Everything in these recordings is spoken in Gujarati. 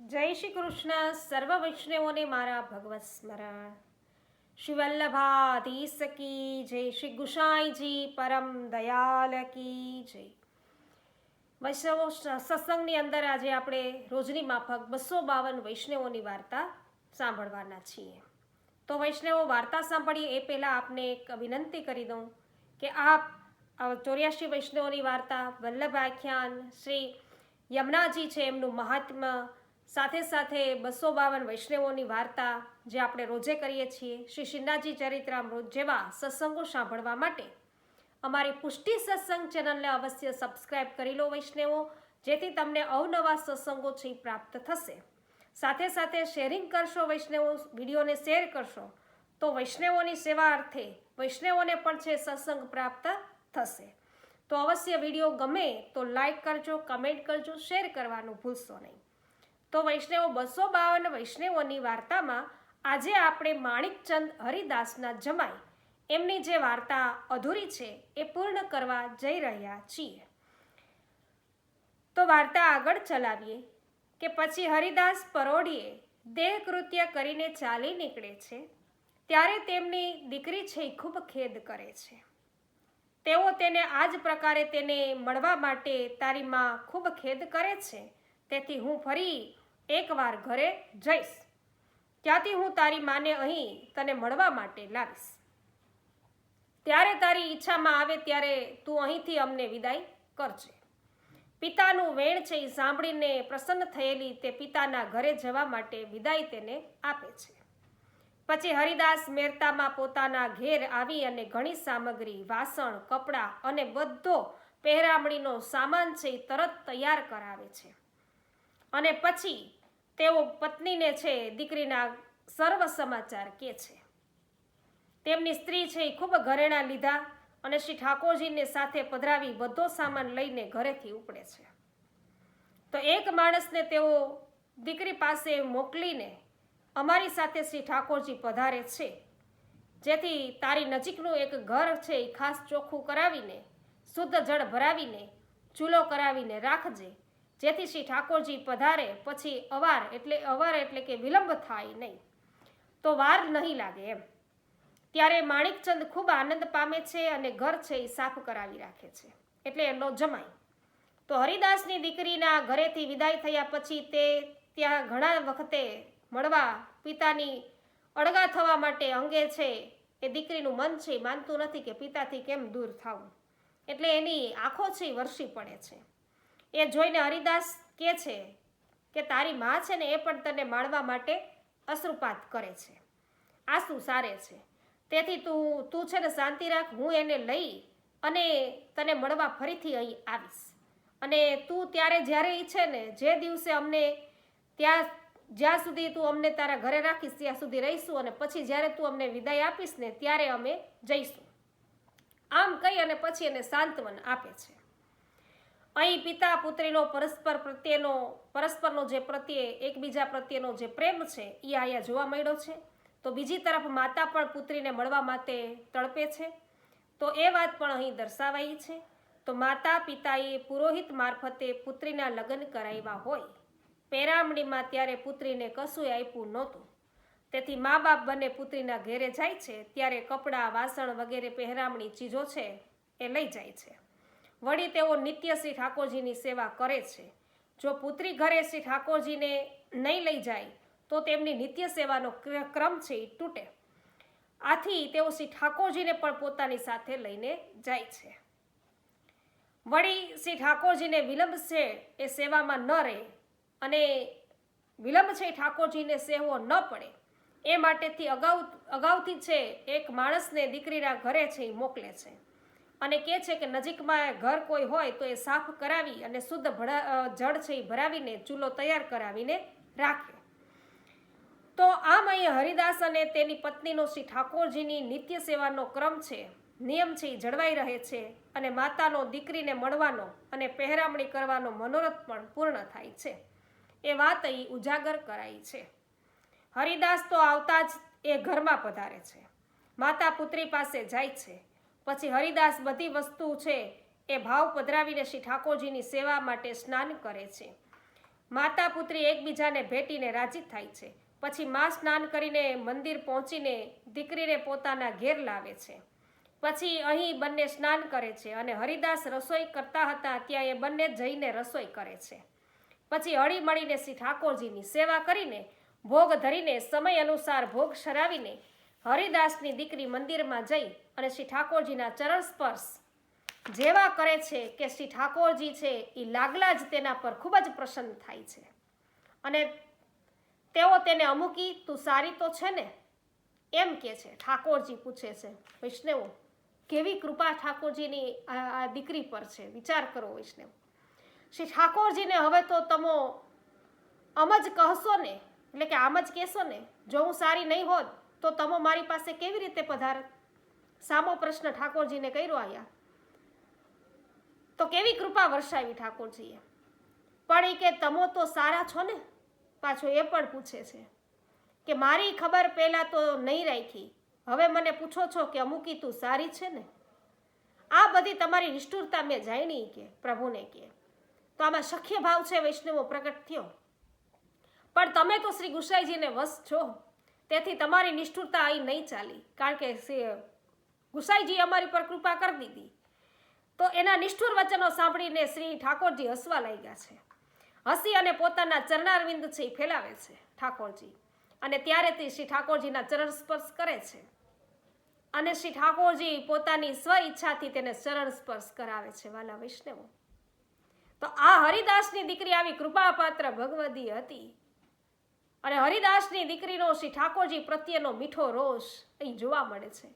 જય શ્રી કૃષ્ણ. સર્વ વૈષ્ણવોને મારા ભગવત સ્મરણ. શ્રી વલ્લભાધીશ કી જય શ્રી ગુસાઈજી, પરમ દયાલ કી જય. વૈષ્ણવો સત્સંગની અંદર આજે આપણે રોજની માફક બસો બાવન વૈષ્ણવોની વાર્તા સાંભળવાના છીએ. તો વૈષ્ણવો, વાર્તા સાંભળીએ એ પહેલાં આપને એક વિનંતી કરી દઉં કે આપ ચોર્યાસી વૈષ્ણવોની વાર્તા વલ્લભ આખ્યાન શ્રી યમુનાજી છે, એમનું મહાત્મ્ય સાથે સાથે બસો બાવન વૈષ્ણવોની વાર્તા જે આપણે રોજે કરીએ છીએ, શ્રી શિંદાજી ચરિત્રામૃત જેવા સત્સંગો સાંભળવા માટે અમારી પુષ્ટિ સત્સંગ ચેનલને અવશ્ય સબસ્ક્રાઇબ કરી લો વૈષ્ણવો, જેથી તમને અવનવા સત્સંગો છે પ્રાપ્ત થશે. સાથે સાથે શેરિંગ કરશો વૈષ્ણવો, વિડીયોને શેર કરશો, તો વૈષ્ણવોની સેવા અર્થે વૈષ્ણવોને પણ છે સત્સંગ પ્રાપ્ત થશે. તો અવશ્ય વીડિયો ગમે તો લાઈક કરજો, કમેન્ટ કરજો, શેર કરવાનું ભૂલશો નહીં. તો વૈષ્ણવો બસો બાવન વૈષ્ણવોની વાર્તામાં આજે આપણે માણિકચંદ હરિદાસના જમાઈ, એમની જે વાર્તા અધૂરી છે એ પૂર્ણ કરવા જઈ રહ્યા છીએ. તો વાર્તા આગળ ચલાવીએ કે પછી હરિદાસ પરોઢીએ દેહ કૃત્ય કરીને ચાલી નીકળે છે, ત્યારે તેમની દીકરી છે એ ખૂબ ખેદ કરે છે. તેઓ તેને આ જ પ્રકારે તેને મળવા માટે તારી માં ખૂબ ખેદ કરે છે, તેથી હું ફરી એકવાર ઘરે જઈશ. ત્યાંથી હું તારી માને અહીં તને મળવા માટે લાવીશ. ત્યારે તારી ઈચ્છામાં આવે ત્યારે તું અહીંથી અમને વિદાય કરજે. પિતાનું વેણ છે એ સાંભળીને પ્રસન્ન થયેલી તે પિતાના ઘરે જવા માટે વિદાય તેને આપે છે. પછી હરિદાસ મેરતામાં પોતાના ઘેર આવી અને ઘણી સામગ્રી, વાસણ, કપડાં અને બધો પહેરામણીનો સામાન છે તરત તૈયાર કરાવે છે. અને પછી તેઓ પત્નીને છે, દીકરીના સર્વ સમાચાર કહે છે. તેમની સ્ત્રી છે એ ખૂબ ઘરેણા લીધા અને શ્રી ઠાકોરજીને સાથે પધરાવી બધો સામાન લઈને ઘરેથી ઉપડે છે. તો એક માણસને તેઓ દીકરી પાસે મોકલીને અમારી સાથે શ્રી ઠાકોરજી પધારે છે. જેથી તારી નજીકનું એક ઘર છે એ ખાસ ચોખ્ખું કરાવીને, શુદ્ધ જળ ભરાવીને, ચૂલો કરાવીને રાખજે. જેથી શ્રી ઠાકોરજી પધારે, પછી અવાર એટલે અવાર એટલે કે વિલંબ થાય નહીં. તો વાર નહીં લાગે એમ. ત્યારે માણિકચંદ ખૂબ આનંદ પામે છે અને ઘર છે એ સાફ કરાવી રાખે છે. એટલે એનો જમાય તો હરિદાસની દીકરીના ઘરેથી વિદાય થયા પછી તે ત્યાં ઘણા વખતે મળવા પિતાની અળગા થવા માટે અંગે છે. એ દીકરીનું મન છે માનતું નથી કે પિતાથી કેમ દૂર થવું. એટલે એની આંખો છે વરસી પડે છે. એ જોઈને હરિદાસ કહે છે કે તારી માં છે ને એ પણ તને માણવા માટે અશ્રુપાત કરે છે. આંસુ સારે છે. તેથી તું તું છે ને શાંતિ રાખ, હું એને લઈ અને તને મળવા ફરીથી અહીં આવીશ. અને તું ત્યારે જ્યારે ઈચ્છે ને જે દિવસે અમને ત્યાં, જ્યાં સુધી તું અમને તારા ઘરે રાખીશ, ત્યાં સુધી રહીશું અને પછી જ્યારે તું અમને વિદાય આપીશ ને ત્યારે અમે જઈશું. આમ કહી અને પછી એને સાંત્વન આપે છે. અહીં પિતા પુત્રીનો પરસ્પર પ્રત્યેનો, પરસ્પરનો જે પ્રત્યે, એકબીજા પ્રત્યેનો જે પ્રેમ છે એ અહીંયા જોવા મળ્યો છે. તો બીજી તરફ માતા પણ પુત્રીને મળવા માટે તડપે છે. તો એ વાત પણ અહીં દર્શાવાઈ છે. તો માતા પિતાએ પુરોહિત મારફતે પુત્રીના લગ્ન કરાવ્યા હોય. પેરામણીમાં ત્યારે પુત્રીને કશું આપ્યું નહોતું. તેથી મા બાપ બંને પુત્રીના ઘેરે જાય છે, ત્યારે કપડાં, વાસણ વગેરે પહેરામણી ચીજો છે, એ લઈ જાય છે. વળી તેઓ નિત્ય શ્રી ઠાકોરજીની સેવા કરે છે. જો પુત્રી ઘરે શ્રી ઠાકોરજીને નહીં લઈ જાય, તો તેમની નિત્ય સેવાનો ક્રમ છે એ તૂટે. આથી તેઓ શ્રી ઠાકોરજીને પણ પોતાની સાથે લઈને જાય છે. વળી શ્રી ઠાકોરજીને વિલંબ છે એ સેવામાં ન રહે અને વિલંબ છે ઠાકોરજીને સેવો ન પડે. એ માટેથી અગાઉ, અગાઉથી છે એક માણસને દીકરીના ઘરે છે એ મોકલે છે. અને કહે છે કે નજીકમાં ઘર કોઈ હોય તો એ સાફ કરાવી અને શુદ્ધ ભરા જળ છે એ ભરાવીને ચૂલો તૈયાર કરાવીને રાખે. તો આમ અહીં હરિદાસ અને તેની પત્નીનો શ્રી ઠાકોરજીની નિત્ય સેવાનો ક્રમ છે, નિયમ છે એ જળવાઈ રહે છે અને માતાનો દીકરીને મળવાનો અને પહેરામણી કરવાનો મનોરથ પણ પૂર્ણ થાય છે. એ વાત અહીં ઉજાગર કરાઈ છે. હરિદાસ તો આવતા જ એ ઘરમાં પધારે છે. માતા પુત્રી પાસે જાય છે. પછી હરિદાસ બધી વસ્તુ છે એ ભાવ પધરાવીને શ્રી ઠાકોરજીની સેવા માટે સ્નાન કરે છે. માતા પુત્રી એકબીજાને ભેટીને રાજી થાય છે. પછી મા સ્નાન કરીને મંદિર પહોંચીને દીકરીને પોતાના ઘેર લાવે છે. પછી અહીં બંને સ્નાન કરે છે અને હરિદાસ રસોઈ કરતા હતા ત્યાં એ બંને જઈને રસોઈ કરે છે. પછી હળી મળીને શ્રી ઠાકોરજીની સેવા કરીને ભોગ ધરીને સમય અનુસાર ભોગ શરાવીને હરિદાસની દીકરી મંદિરમાં જઈ અને શ્રી ઠાકોરજીના ચરણ સ્પર્શ જેવા કરે છે કે શ્રી ઠાકોરજી છે એ લાગલા જ તેના પર ખૂબ જ પ્રસન્ન થાય છે. અને તેઓ તેને અમુકી તું સારી તો છે ને? એમ કે છે. ઠાકોરજી પૂછે છે વૈષ્ણવો કેવી કૃપા ઠાકોરજીની આ દીકરી પર છે? વિચાર કરો વૈષ્ણવ શ્રી ઠાકોરજીને હવે તો તમો આમ જ કહશો ને, એટલે કે આમ જ કહેશો ને, જો હું સારી નહીં હોત તો તમો મારી પાસે કેવી રીતે પધારત સામો પ્રશ્ન ઠાકોરજીને કર્યો આયા. તો કેવી કૃપા વર્ષાવી ઠાકોરજીએ? પણ એ કે તમો તો સારા છો ને? પાછો એ પણ પૂછે છે કે મારી ખબર પહેલાં તો નહીં રાખી. હવે મને પૂછો છો કે અમુકી તું સારી છે ને? આ બધી તમારી નિષ્ઠુરતા મેં જાણી કે, પ્રભુને કે. તો આમાં શખ્ય ભાવ છે વૈષ્ણવો પ્રગટ થયો. પણ તમે તો શ્રી ગુસાઈજીને વશ છો. તેથી તમારી નિષ્ઠુરતા અહીં નહીં ચાલી, કારણ કે શ્રી ગુસાઈજી અમારી પર કૃપા કરી દીધી. તો એના નિષ્ઠુર વચનો સાંભળીને શ્રી ઠાકોરજી હસવા લાગ્યા છે. હસી અને પોતાના ચરણારવિંદ છે એ ફેલાવે છે, ઠાકોરજી. અને ત્યારે તે શ્રી ઠાકોરજીના ચરણ સ્પર્શ કરે છે. અને શ્રી ઠાકોરજી પોતાની સ્વ ઈચ્છાથી તેને ચરણ સ્પર્શ કરાવે છે, વાલા વૈષ્ણવો. તો આ હરિદાસની દીકરી આવી કૃપાપાત્ર ભગવદી હતી. અને હરિદાસની દીકરીનો શ્રી ઠાકોરજી પ્રત્યેનો મીઠો રોષ અહીં જોવા મળે છે.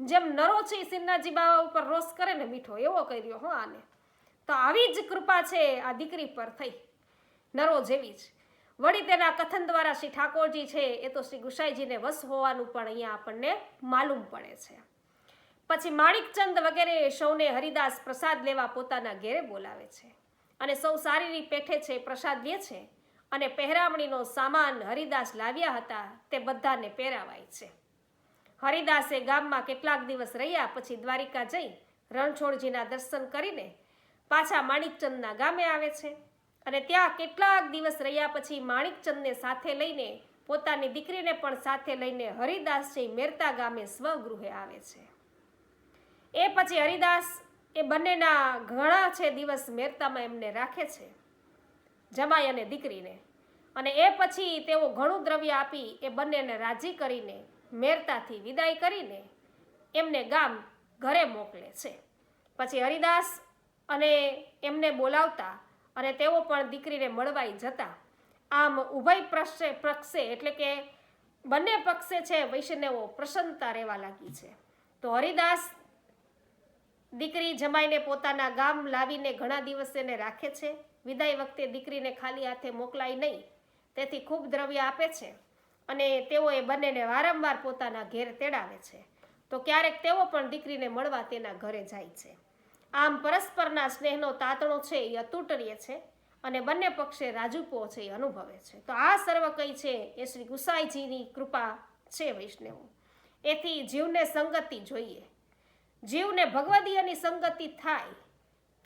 જેમ નરો છે સિન્નાજી બાબા ઉપર રોષ કરે ને મીઠો, એવો કર્યો હો આને. તો આવી જ કૃપા છે આ દીકરી પર થઈ. નરો જેવી જ. વળી તેના કથન દ્વારા શ્રી ઠાકોરજી છે એ તો શ્રી ગુસાઈજીને વશ હોવાનું પણ અહીંયા આપણને માલુમ પડે છે. પછી માણિકચંદ વગેરે સૌને હરિદાસ પ્રસાદ લેવા પોતાના ઘેરે બોલાવે છે. અને સૌ સારી રીતે પેઠે છે પ્રસાદ લે છે. અને પહેરામણીનો સામાન હરિદાસ લાવ્યા હતા, તે બધાને પહેરાવાય છે. હરિદાસે ગામમાં કેટલાક દિવસ રહ્યા પછી દ્વારિકા જઈ રણછોડજીના દર્શન કરીને પાછા માણિકચંદના ગામે આવે છે અને ત્યાં કેટલાક દિવસ રહ્યા પછી માણિકચંદને સાથે લઈને પોતાની દીકરીને પણ સાથે લઈને હરિદાસ છે મેરતા ગામે સ્વગૃહે આવે છે. એ પછી હરિદાસ એ બંનેના ઘણા છે દિવસ મેરતામાં એમને રાખે છે. જમાઈ અને દીકરીને. અને એ પછી તેઓ ઘણું દ્રવ્ય આપી એ બંનેને રાજી કરીને મેરતાથી વિદાય કરીને એમને ગામ ઘરે મોકલે છે. પછી હરિદાસ અને એમને બોલાવતા અને તેઓ પણ દીકરીને મળવાઈ જતા. આમ ઉભય પક્ષે પક્ષે એટલે કે બંને પક્ષે છે વૈષ્ણવો પ્રસન્નતા રહેવા લાગી છે. તો હરિદાસ દીકરી જમાઈને પોતાના ગામ લાવીને ઘણા દિવસ એને રાખે છે. વિદાય વખતે દીકરીને ખાલી હાથે મોકલાય નહીં. તેથી ખૂબ દ્રવ્ય આપે છે અને તેઓ એ બંનેને વારંવાર પોતાના ઘેર તેડાવે છે. તો ક્યારેક તેઓ પણ દીકરીને મળવા તેના ઘરે જાય છે. આમ પરસ્પરના સ્નેહનો તાતણો છે એ અતૂટ રહે છે અને બંને પક્ષે રાજુપો છે એ અનુભવે છે. તો આ સર્વ કઈ છે એ શ્રી ગુસાઈજીની કૃપા છે વૈષ્ણવો. એથી જીવને સંગતિ જોઈએ. જીવને ભગવદીયની સંગતિ થાય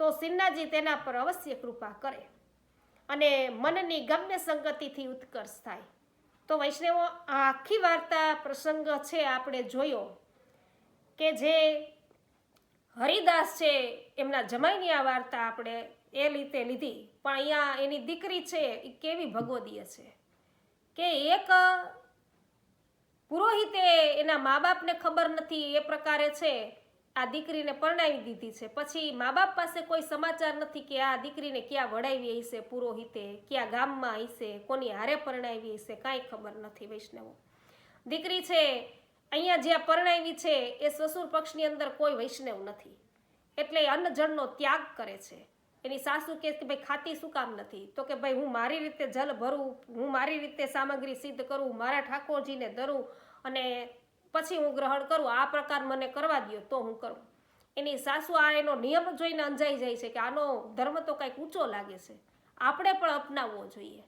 તો સિન્હાજી તેના પર અવશ્ય કૃપા કરે અને મનની ગમ્ય સંગતિથી ઉત્કર્ષ થાય. તો વૈષ્ણવો, આ આખી વાર્તા પ્રસંગ છે આપણે જોયો કે જે હરિદાસ છે એમના જમાઈની આ વાર્તા આપણે એ રીતે લીધી. પણ અહીંયા એની દીકરી છે એ કેવી ભગવદીય છે કે એક પુરોહિતે એના મા બાપને ખબર નથી એ પ્રકારે છે આ દીકરીને પરણાવી દીધી છે. પછી મા બાપ પાસે કોઈ સમાચાર નથી કે આ દીકરીને ક્યાં વડાવી હશે, પુરોહિતે, ક્યાં ગામમાં હશે, કોની હારે પરણાવી હશે, કાંઈ ખબર નથી વૈષ્ણવો. દીકરી છે, અહીંયા જ્યાં પરણાવી છે, એ સસુર પક્ષની અંદર કોઈ વૈષ્ણવ નથી. એટલે એ અન્ન ત્યાગ કરે છે. એની સાસુ કે ભાઈ ખાતી શું કામ નથી? તો કે ભાઈ હું મારી રીતે જલ ભરું, હું મારી રીતે સામગ્રી સિદ્ધ કરું, મારા ઠાકોરજીને ધરું અને પછી હું ગ્રહણ કરું, આ પ્રકાર મને કરવા દો તો હું કરું. એની સાસુ આ એનો નિયમ જોઈને અંજાઈ જાય છે કે આનો ધર્મ તો કંઈક ઊંચો લાગે છે. આપણે પણ અપનાવવો જોઈએ.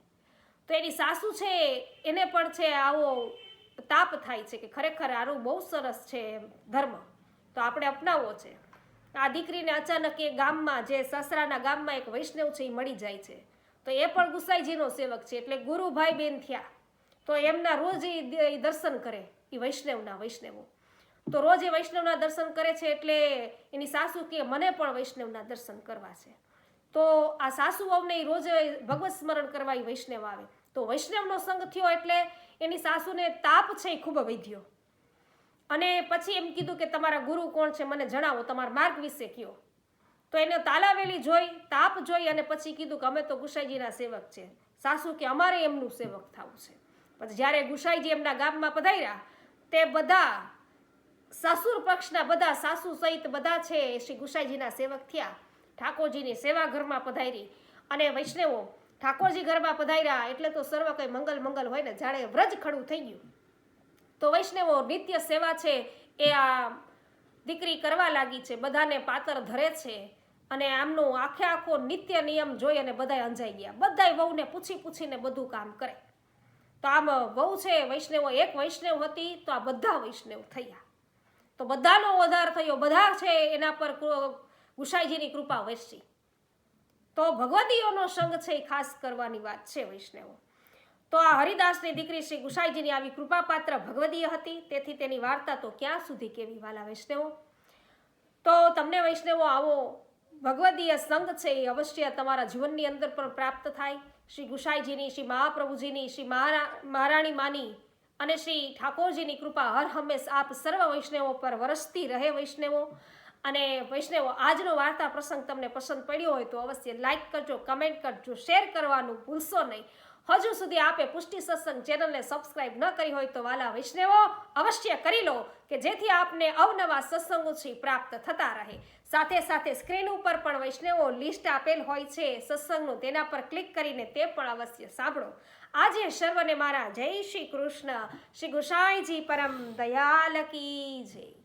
તો એની સાસુ છે, એને પણ છે, આવો તાપ થાય છે કે ખરેખર આનું બહુ સરસ છે ધર્મ. તો આપણે અપનાવવો છે. આ દીકરીને અચાનક એ ગામમાં જે સસરાના ગામમાં એક વૈષ્ણવ છે એ મળી જાય છે. તો એ પણ ગુસાઈજીનો સેવક છે, એટલે ગુરુભાઈ બેન થયા. તો એમના રોજ એ દર્શન કરે. એ વૈષ્ણવના વૈષ્ણવો. તો રોજ એ વૈષ્ણવના દર્શન કરે છે એટલે એની સાસુ કે મને પણ વૈષ્ણવના દર્શન કરવા છે. તો આ સાસુ વહુને રોજ ભગવત સ્મરણ કરવા એ વૈષ્ણવ આવે. તો વૈષ્ણવનો સંગ થયો એટલે એની સાસુને તાપ છે એ ખૂબ વધ્યો. અને પછી એમ કીધું કે તમારા ગુરુ કોણ છે મને જણાવો, તમારા માર્ગ વિશે કયો. તો એને તાલાવેલી જોઈ, તાપ જોઈ અને પછી કીધું કે અમે તો ગુસાઈજીના સેવક છે. સાસુ કે અમારે એમનું સેવક થવું છે. પછી જ્યારે ગુસાઈજી એમના ગામમાં પધાર્યા તે બધા સાસુર પક્ષના બધા સાસુ સહિત બધા છે એ શ્રી ગુસાઈજીના સેવક થયા. ઠાકોરજીની સેવા ઘરમાં પધારી અને વૈષ્ણવો ઠાકોરજી ઘરમાં પધાર્યા એટલે તો સર્વ કંઈ મંગલ મંગલ હોય ને જાણે વ્રજ ખડું થઈ ગયું. તો વૈષ્ણવો નિત્ય સેવા છે એ આ દીકરી કરવા લાગી છે, બધાને પાતર ધરે છે અને આમનો આખે આખો નિત્ય નિયમ જોઈ અને બધાય અંજાઈ ગયા. બધાય વહુને પૂછી પૂછીને બધું કામ કરે. તો આમ વહુ છે, વૈષ્ણવો, એક વૈષ્ણવ હતી, તો આ બધા વૈષ્ણવ થયા. તો બધાનો વધાર થયો. બધા છે એના પર ગુસાઈજીની કૃપા વરસી. તો ભગવતીઓનો સંગ છે એ ખાસ કરવાની વાત છે વૈષ્ણવો. તો આ હરિદાસની દીકરી શ્રી ગુસાઈજીની આવી કૃપાપાત્ર ભગવદીય હતી. તેથી તેની વાર્તા તો ક્યાં સુધી કેવી, વાલા વૈષ્ણવો? તો તમને વૈષ્ણવો, આવો ભગવદીય સંઘ છે એ અવશ્ય તમારા જીવનની અંદર પણ પ્રાપ્ત થાય. શ્રી ગુસાઈજીની, શ્રી મહાપ્રભુજીની, શ્રી મહારા મહારાણી માની અને શ્રી ઠાકોરજીની કૃપા હર હંમેશ આપ સર્વ વૈષ્ણવો પર વરસતી રહે વૈષ્ણવો. અને વૈષ્ણવો, આજનો વાર્તા પ્રસંગ તમને પસંદ પડ્યો હોય તો અવશ્ય લાઈક કરજો, કમેન્ટ કરજો, શેર કરવાનું ભૂલશો નહીં. હજુ સુધી આપે પુષ્ટિ સત્સંગ ચેનલને સબસ્ક્રાઇબ ન કરી હોય તો વાલા વૈષ્ણવો, અવશ્ય કરી લો કે જેથી આપને અવનવા સત્સંગોથી પ્રાપ્ત થતા રહે. સાથે સાથે સ્ક્રીન ઉપર પણ વૈષ્ણવો લિસ્ટ આપેલ હોય છે સત્સંગનું, તેના પર ક્લિક કરીને તે પણ અવશ્ય સાંભળો. આજે સર્વને મારા જય શ્રી કૃષ્ણ. શ્રી ગુસાઈજી પરમ દયાલ કી જય.